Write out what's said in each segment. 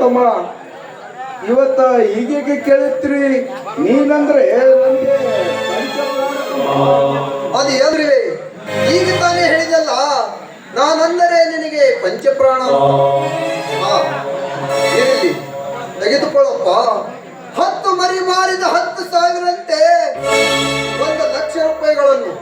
ತಮ್ಮ ಇವತ್ತ ಹೀಗೆ ಕೇಳುತ್ತೀರಿ? ನೀನಂದ್ರೆ ಅದು ಏನ್ರಿ ಈಗ ತಾನೇ ಹೇಳಿದಲ್ಲ ನಾನಂದರೆ ನಿನಗೆ ಪಂಚಪ್ರಾಣ. ಇರಲಿ. ತೆಗೆದುಕೊಳ್ಳಪ್ಪ. ಹತ್ತು ಮರಿ ಮಾರಿದ ಹತ್ತು ಸಾವಿರಂತೆ ಒಂದು ಲಕ್ಷ ರೂಪಾಯಿಗಳನ್ನು.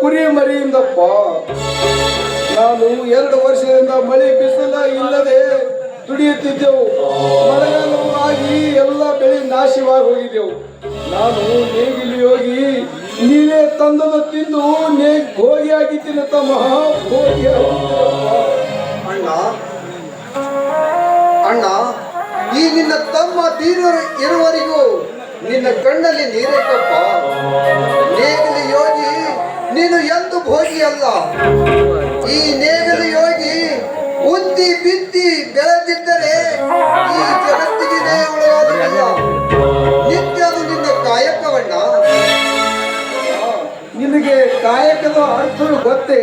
ಕುರಿ ಮರಿಯಿಂದಪ್ಪ ನಾನು ಎರಡು ವರ್ಷದಿಂದ ಮಳೆ ಬಿಸಿಲ ಇಲ್ಲದೆ ದುಡಿಯುತ್ತಿದ್ದೆವು. ಮಳೆಗಾಲವೂ ಆಗಿ ಎಲ್ಲ ಬೆಳೆ ನಾಶವಾಗಿ ಹೋಗಿದ್ದೆವು ನಾನು ನೇಗಿಲಿ ಹೋಗಿ ನೀವೇ ತಂದದ ತಿಂದು ನೇ ಭೋಗಿ ತಮ್ಮ ಭೋಗಿ ಅಣ್ಣ ಅಣ್ಣ, ಈ ನಿನ್ನ ತಮ್ಮ ತೀರ ಇರುವರಿಗೂ ನಿನ್ನ ಕಣ್ಣಲ್ಲಿ ನೀರೇಕಪ್ಪ ಯೋಗಿ ನೀನು ಎಂದು ಭೋಗಿ ಅಲ್ಲ ಈ ನೇಗಿಲು ಯೋಗಿ ಉದ್ದಿ ಬಿತ್ತಿ ಬೆಳೆದಿದ್ದರೆ ಈ ಜಗತ್ತಿಗೆ ಉಳಿಯೋದಿಲ್ಲ ನಿತ್ಯ ಅದು ನಿನ್ನ ಕಾಯಕವಣ್ಣ. ನಿನಗೆ ಕಾಯಕದ ಅರ್ಥವು ಗೊತ್ತೇ?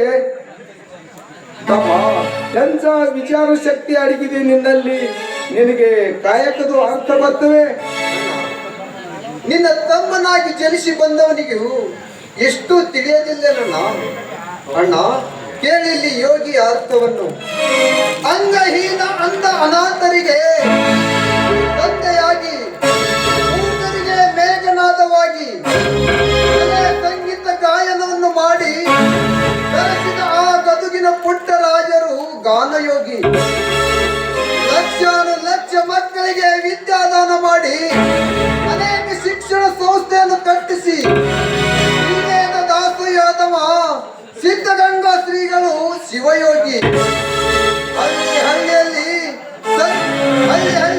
ತಮ್ಮ ಎಂತ ವಿಚಾರ ಶಕ್ತಿ ಅಡಗಿದೆ ನಿನ್ನಲ್ಲಿ? ನಿನಗೆ ಕಾಯಕದ ಅರ್ಥ ಬರ್ತವೆ ನಿನ್ನ ತಮ್ಮನಾಗಿ ಜನಿಸಿ ಬಂದವನಿಗೂ ಎಷ್ಟು ತಿಳಿಯದಿಲ್ಲನಣ್ಣ? ಅಣ್ಣ, ಕೇಳಿಲ್ಲಿ ಯೋಗಿ ಅರ್ಥವನ್ನು. ಅಂಗಹೀನ ಅಂದ ಅನಾಥರಿಗೆ, ತಂದೆಯಾಗಿ ಮೂಕರಿಗೆ ಮೇಘನಾದವಾಗಿ ಸಂಗೀತ ಗಾಯನವನ್ನು ಮಾಡಿ ಬೆಳೆಸಿದ ಆ ಗದುಗಿನ ಪುಟ್ಟ ರಾಜರು ಗಾನಯೋಗಿ. ಲಕ್ಷಾನು ಲಕ್ಷ ಮಕ್ಕಳಿಗೆ ವಿದ್ಯಾದಾನ ಮಾಡಿ, ಅನೇಕ ಶಿಕ್ಷಣ ಸಂಸ್ಥೆಯನ್ನು ಕಟ್ಟಿಸಿ ಶಿವಯೋಗಿ. ಹಳ್ಳಿ ಹಳ್ಳಿಯಲ್ಲಿ ಹಳ್ಳಿ ಹಳ್ಳಿ.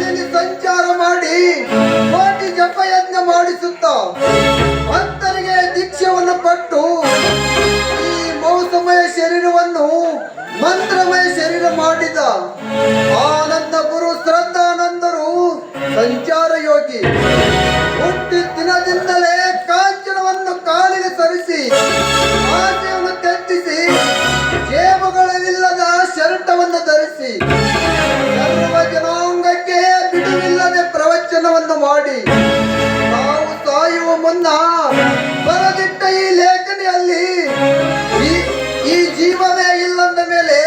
ಮಾಡಿ. ನಾವು ಸಾಯುವ ಮುನ್ನ ಬರದಿಟ್ಟ ಈ ಲೇಖನಿಯಲ್ಲಿ ಈ- ಜೀವವೇ ಇಲ್ಲಂದ ಮೇಲೆ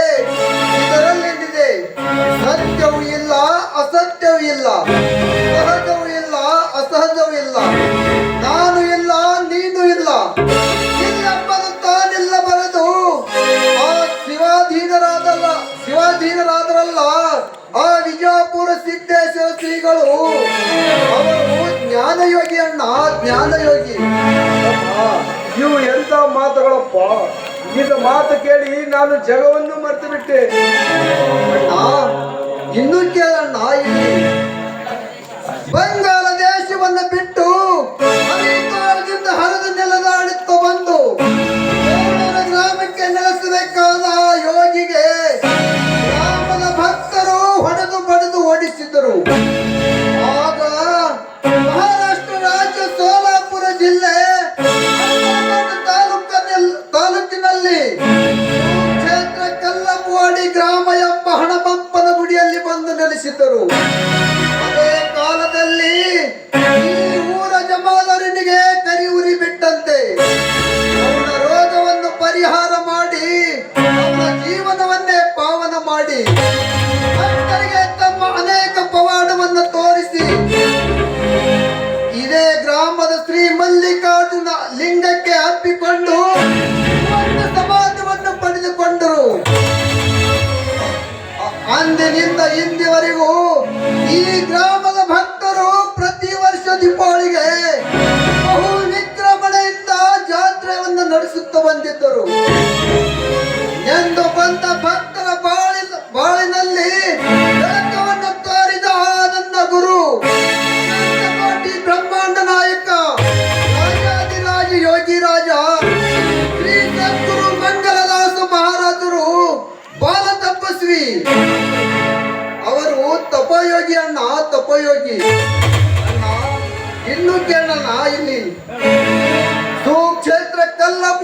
ಇದರಲ್ಲೇನಿದೆ ಸತ್ಯವೂ ಇಲ್ಲ, ಅಸತ್ಯವೂ ಇಲ್ಲ, ಸಹಜವೂ ಇಲ್ಲ, ಅಸಹಜವೂ ಇಲ್ಲ. ಜ್ಞಾನಯೋಗಿ. ಅಣ್ಣ ಜ್ಞಾನಯೋಗಿ ನೀವು ಎಂತ ಮಾತುಗಳಪ್ಪ? ಈಗ ಮಾತು ಕೇಳಿ ನಾನು ಜಗವನ್ನು ಮರೆತು ಬಿಟ್ಟೆ ಅಣ್ಣ, ಇನ್ನೂ ಕೇಳಣ್ಣ, ಇಲ್ಲಿ ಬಂದು ಅದೇ ಕಾಲದಲ್ಲಿ ಈ ಊರ ಜಮಾದರನಿಗೆ ಕರಿ ಉರಿ ಬಿಟ್ಟಂತೆ. ಅವನ ರೋಗವನ್ನು ಪರಿಹಾರ ಮಾಡಿ, ಅವನ ಜೀವನವನ್ನೇ ಪಾವನ ಮಾಡಿ. ಭಕ್ತರಿಗೆ ತಮ್ಮ ಅನೇಕ ಪವಾಡವನ್ನು ತೋರಿಸಿ. ಇದೇ ಗ್ರಾಮದ ಶ್ರೀ ಮಲ್ಲಿಕಾರ್ಜುನ ಲಿಂಗಕ್ಕೆ ಅಪ್ಪಿಕೊಂಡು ಅಂದಿನಿಂದ ಇಂದಿವರೆಗೂ ಈ ಗ್ರಾಮದ ಭಕ್ತರು ಪ್ರತಿ ವರ್ಷ ದೀಪಾವಳಿಗೆ ಬಹು ವಿಜೃಂಭಣೆಯಿಂದ ಜಾತ್ರೆಯನ್ನು ನಡೆಸುತ್ತಾ ಬಂದಿದ್ದರು. ಎಂದು ಬಂದ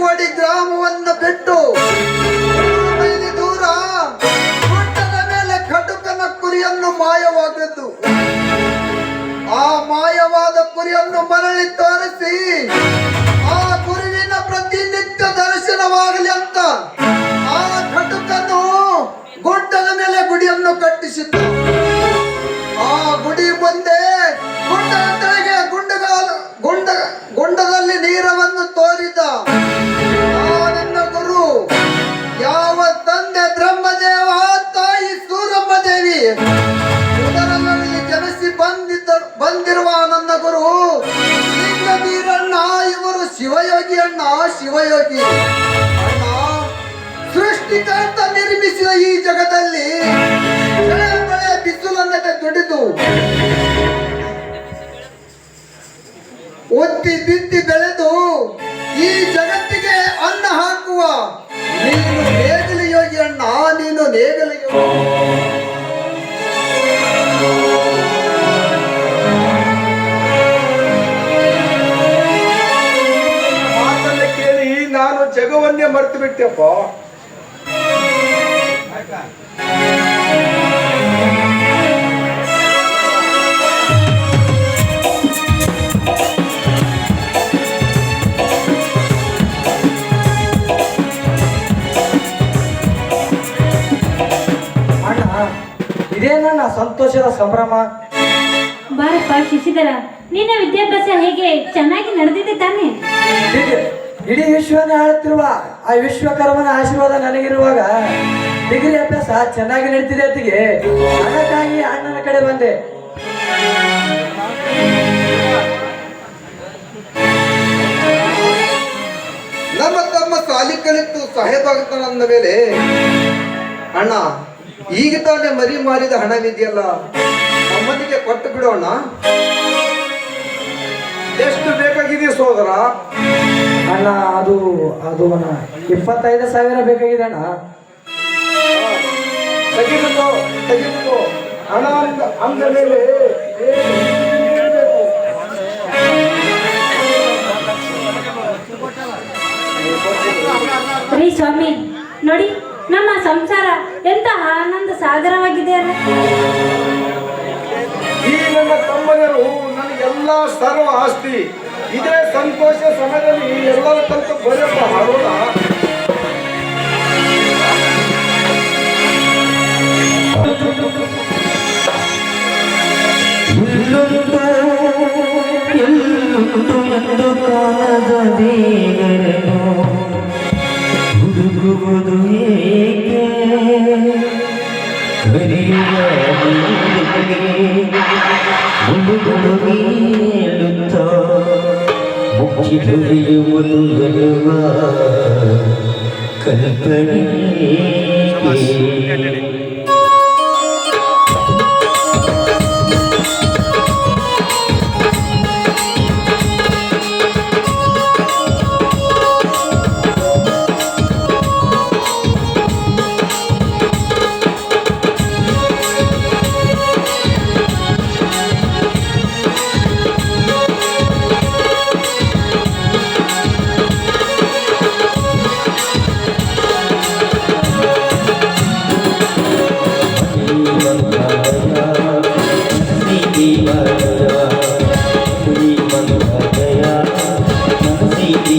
ಕಲ್ಲಮ್ಮಡಿ ಗ್ರಾಮವನ್ನು ಬಿಟ್ಟು ದೂರ ಗುಡ್ಡದ ಮೇಲೆ ಕಟುಕನ ಕುರಿಯನ್ನು ಮಾಯವಾದದ್ದು ಆ ಮಾಯವಾದ ಕುರಿಯನ್ನು ಮರಳಿ ತೋರಿಸಿ, ಆ ಗುರುವಿನ ಪ್ರತಿನಿತ್ಯ ದರ್ಶನವಾಗಲಿ ಅಂತ ಆ ಕಟುಕನು ಗುಡ್ಡದ ಮೇಲೆ ಗುಡಿಯನ್ನು ಕಟ್ಟಿಸಿದ್ದ ಶಿವಯೋಗಿ ಶಿವಯೋಗಿ ಅಣ್ಣ ಸೃಷ್ಟಿಕರ್ತ ನಿರ್ಮಿಸಿದ ಈ ಜಗದಲ್ಲಿ ಬಿಸಿಲನ್ನತೆ ದುಡಿದು ಒತ್ತಿ ಬಿತ್ತಿ ಬೆಳೆದು ಈ ಜಗತ್ತಿಗೆ ಅನ್ನ ಹಾಕುವ ನೀನು ನೇಗಲಿ ಯೋಗಿ ಅಣ್ಣ, ನೀನು ನೇಗಲಿ ಯೋಗಿ ಜಗವನ್ನೇ ಮರ್ತು ಬಿಟ್ಟೆಪ್ಪ ಅಣ್ಣ ಇದೇನಣ್ಣ ಸಂತೋಷದ ಸಂಭ್ರಮ? ಬಾರಪ್ಪ ಶಿಶಿಧರ ನಿನ್ನ ವಿದ್ಯಾಭ್ಯಾಸ ಹೇಗೆ? ಚೆನ್ನಾಗಿ ನಡೆದಿದೆ ತಾನೆ? ಇಡೀ ವಿಶ್ವನೇ ಆಳುತ್ತಿರುವ ಆ ವಿಶ್ವಕರ್ಮನ ಆಶೀರ್ವಾದ ನನಗಿರುವಾಗ ಡಿಗ್ರಿ ಅಭ್ಯಾಸ ಚೆನ್ನಾಗಿ ನಡೀತಿದೆ ಅತ್ತಿಗೆ. ಅದಕ್ಕಾಗಿ ಅಣ್ಣನ ಕಡೆ ಬಂದೆ. ನಮ್ಮ ತಮ್ಮ ಸಾಲಿ ಕಲಿತು ಸಾಹೇಬಾಗುತ್ತಾನಂದ ಮೇಲೆ, ಅಣ್ಣ, ಈಗ ತಾನೇ ಮರಿ ಮಾರಿದ ಹಣವಿದೆಯಲ್ಲ ನಮ್ಮನಿಗೆ ಕೊಟ್ಟು ಬಿಡೋಣ. ಎಷ್ಟು ಬೇಕಾಗಿದೆ ಸೋದರ? ಅಣ್ಣ ಅದು ಅದು ಅಣ್ಣ ಇಪ್ಪತ್ತೈದು ಸಾವಿರ ಬೇಕಾಗಿದೆ ಅಣ್ಣ. ಹಣ ಅಂದ ಮೇಲೆ? ರೀ ಸ್ವಾಮಿ ನೋಡಿ ನಮ್ಮ ಸಂಸಾರ ಎಂತ ಆನಂದ ಸಾಗರವಾಗಿದೆ ಅಲ್ಲ ಈ ನನ್ನ ತಮ್ಮನರು ನನಗೆಲ್ಲ ಸರ್ವ ಆಸ್ತಿ. ಇದೇ ಸಂತೋಷ ಸಮಯದಲ್ಲಿ ಎಲ್ಲರ ಕಲಿತು ಬರೆಯಪ್ಪ ಹಾಡೋಣ കൽപ്പന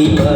but